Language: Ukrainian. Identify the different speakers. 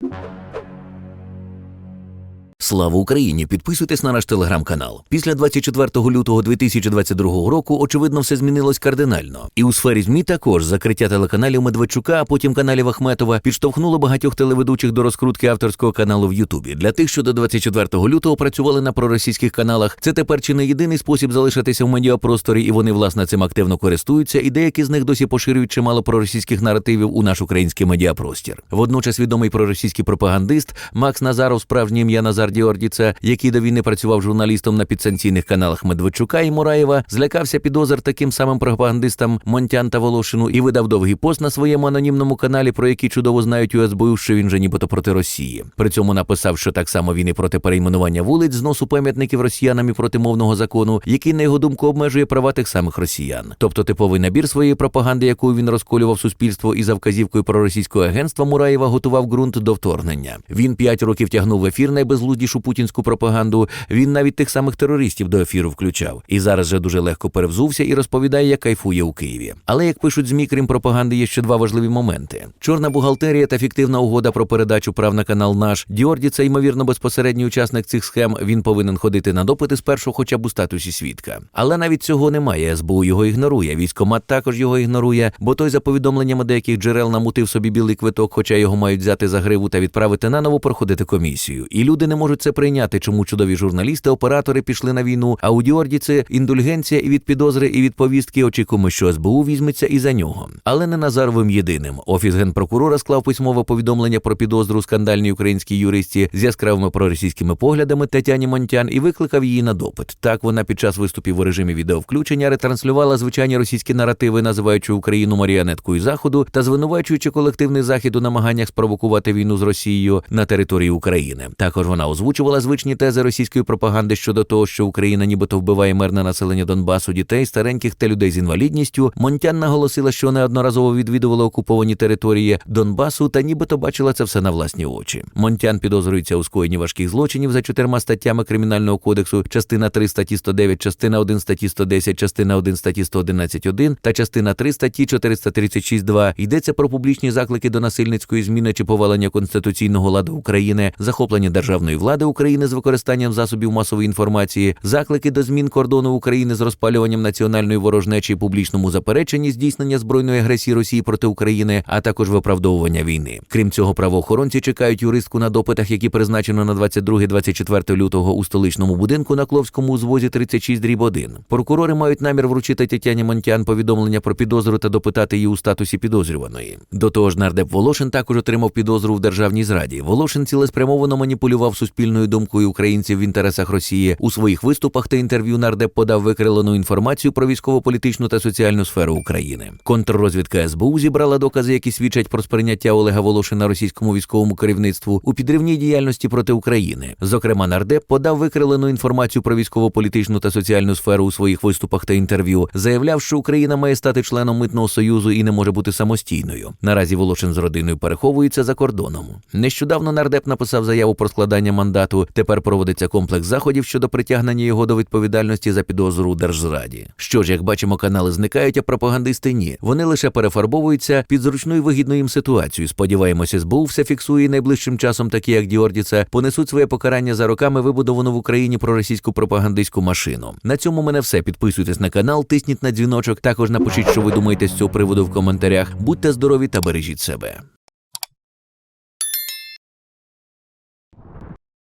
Speaker 1: you Слава Україні! Підписуйтесь на наш телеграм-канал. Після 24 лютого 2022 року, очевидно, все змінилось кардинально. І у сфері ЗМІ також закриття телеканалів Медведчука, а потім каналів Ахметова підштовхнуло багатьох телеведучих до розкрутки авторського каналу в Ютубі. Для тих, що до 24 лютого працювали на проросійських каналах, це тепер чи не єдиний спосіб залишитися в медіапросторі, і вони власне цим активно користуються. І деякі з них досі поширюють чимало проросійських наративів у наш український медіапростір. Водночас відомий проросійський пропагандист Макс Назаров, справжнє ім'я Назар Діордіца, який до війни працював журналістом на підсанкційних каналах Медведчука і Мураєва, злякався підозр таким самим пропагандистам Монтян та Волошину і видав довгий пост на своєму анонімному каналі, про який чудово знають у СБУ, що він же нібито проти Росії. При цьому написав, що так само він і проти перейменування вулиць, зносу пам'ятників росіянам і проти мовного закону, який на його думку обмежує права тих самих росіян. Тобто типовий набір своєї пропаганди, якою він розколював суспільство і за вказівкою проросійського агентства Мураєва готував ґрунт до вторгнення. Він п'ять років тягнув в ефір найбезлуднішу путінську пропаганду. Він навіть тих самих терористів до ефіру включав. І зараз же дуже легко перевзувся і розповідає, як кайфує у Києві. Але як пишуть змі, крім пропаганди, є ще два важливі моменти: чорна бухгалтерія та фіктивна угода про передачу прав на канал наш. Діорді це ймовірно безпосередній учасник цих схем. Він повинен ходити на допити спершу, хоча б у статусі свідка. Але навіть цього немає. СБУ його ігнорує. Військомат також його ігнорує, бо той за повідомленнями деяких джерел намутив собі білий квиток, хоча його мають взяти за гриву та відправити наново проходити комісію. І люди не можуть це прийняти, чому чудові журналісти, оператори пішли на війну. А у Діорді це індульгенція і від підозри, і від повістки. Очікуємо, що СБУ візьметься і за нього. Але не Назаровим єдиним. Офіс генпрокурора склав письмове повідомлення про підозру скандальній українській юристі з яскравими проросійськими поглядами Тетяні Монтян і викликав її на допит. Так вона під час виступів у режимі відеовключення ретранслювала звичайні російські наративи, називаючи Україну маріонеткою заходу та звинувачуючи колективний захід у намаганнях спровокувати війну з Росією на території України. Також вона озвучувала звичні тези російської пропаганди щодо того, що Україна нібито вбиває мирне населення Донбасу, дітей, стареньких та людей з інвалідністю. Монтян наголосила, що неодноразово відвідувала окуповані території Донбасу та нібито бачила це все на власні очі. Монтян підозрюється у скоєнні важких злочинів за чотирма статтями кримінального кодексу, частина 3 статті 109, частина 1 статті 110, частина 1 статті 111.1 та частина 3 статті 436.2. Йдеться про публічні заклики до насильницької зміни чи повалення конституційного ладу України, захоплення державної влади України з використанням засобів масової інформації, заклики до змін кордону України з розпалюванням національної ворожнечі, публічному запереченні здійснення збройної агресії Росії проти України, а також виправдовування війни. Крім цього, правоохоронці чекають юристку на допитах, які призначено на 22-24 лютого у столичному будинку на Кловському узвозі 36 дріб 1. Прокурори мають намір вручити Тетяні Монтян повідомлення про підозру та допитати її у статусі підозрюваної. До того ж, нардеп Волошин також отримав підозру в державній зраді. Волошин цілеспрямовано маніпулював суспільною думкою українців в інтересах Росії. У своїх виступах та інтерв'ю нардеп подав викрилену інформацію про військово-політичну та соціальну сферу України. Контррозвідка СБУ зібрала докази, які свідчать про сприйняття Олега Волошина російському військовому керівництву у підривній діяльності проти України. Зокрема, нардеп подав викрилену інформацію про військово-політичну та соціальну сферу у своїх виступах та інтерв'ю, заявляв, що Україна має стати членом митного союзу і не може бути самостійною. Наразі Волошин з родиною переховується за кордоном. Нещодавно нардеп написав заяву про складання мандату. Тепер проводиться комплекс заходів щодо притягнення його до відповідальності за підозру у держзраді. Що ж, як бачимо, канали зникають, а пропагандисти ні. Вони лише перефарбовуються під зручну і вигідну їм ситуацію. Сподіваємося, СБУ все фіксує і найближчим часом, такі як Діордіца, понесуть своє покарання за роками вибудовану в Україні проросійську пропагандистську машину. На цьому мене все. Підписуйтесь на канал, тисніть на дзвіночок. Також напишіть, що ви думаєте з цього приводу в коментарях. Будьте здорові та бережіть себе.